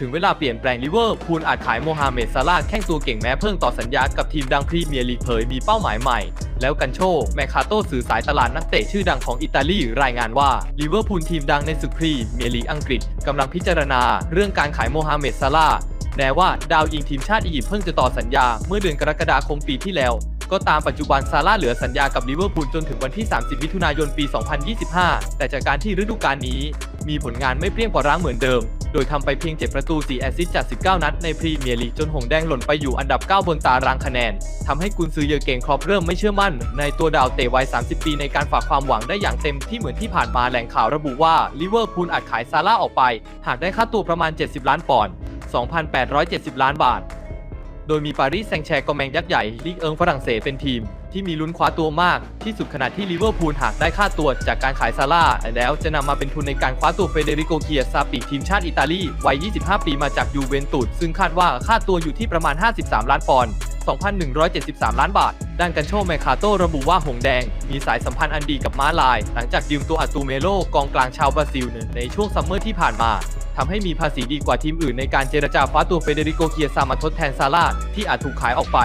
ถึงเวลาเปลี่ยนแปลงลิเวอร์พูลอาจขายโมฮัมเหม็ดซาลาห์แข้งตัวเก่งแม้เพิ่งต่อสัญญากับทีมดังพรีเมียร์ลีกเผยมีเป้าหมายใหม่ แล้วกันโชแมคคาโตสื่อสายตลาดนักเตะชื่อดังของอิตาลีรายงานว่าลิเวอร์พูลทีมดังในศึกพรีเมียร์ลีกอังกฤษกำลังพิจารณาเรื่องการขายโมฮัมเหม็ดซาลาห์แม้ว่าดาวยิงทีมชาติอียิปต์เพิ่งจะต่อสัญญาเมื่อเดือนกรกฎาคมปีที่แล้ว ก็ตามปัจจุบันซาร่าเหลือสัญญากับลิเวอร์พูลจนถึงวันที่ 30 มิถุนายนปี 2025 แต่จากการที่ฤดูกาลนี้ มีผลงานไม่เปรี้ยงกว่าร้างเหมือนเดิม โดยทำไปเพียง 7 ประตู 4 แอสซิสต์จาก 19 นัดในพรีเมียร์ลีกจนหงแดงหล่นไปอยู่อันดับ 9 บนตารางคะแนนทำให้กุนซือเยอเกงครอปเริ่มไม่เชื่อมั่น ในตัวดาวเตะวัย 30 ปีในการฝากความหวังได้อย่างเต็มที่เหมือนที่ผ่านมาแหล่งข่าวระบุว่าลิเวอร์พูลอาจขายซาร่าออกไป หากได้ค่าตัวประมาณ 70 ล้านปอนด์ 2,870 ล้านบาท ดยมีปารีสแซงแชร์กอแมงยักษ์ใหญ่ลีกเอิงฝรั่งเศสเป็นทีม ที่มีลุ้นคว้าตัวมาก ที่สุดขณะที่ลิเวอร์พูลหากได้ค่าตัวจากการขายซาร่าแล้วจะนำมาเป็นทุนในการคว้าตัวเฟเดริโกเคียซาปีกทีมชาติอิตาลี วัย 25 ปีมาจากยูเวนตุสซึ่งคาดว่าค่าตัวอยู่ที่ประมาณ 53 ล้านปอนด์ 2,173 ล้านบาท ด้านกันโชแมคคาโตระบุว่าหงแดง มีสายสัมพันธ์อันดีกับม้าลาย หลังจากยืมตัวอัตูเมโลกองกลางชาวบราซิลในช่วงซัมเมอร์ที่ผ่านมา ทำให้มีภาษีดีกว่าทีมอื่นในการเจรจาคว้าตัวเฟเดริโกเกียซามาทดแทนซาร่าที่อาจถูกขายออกไป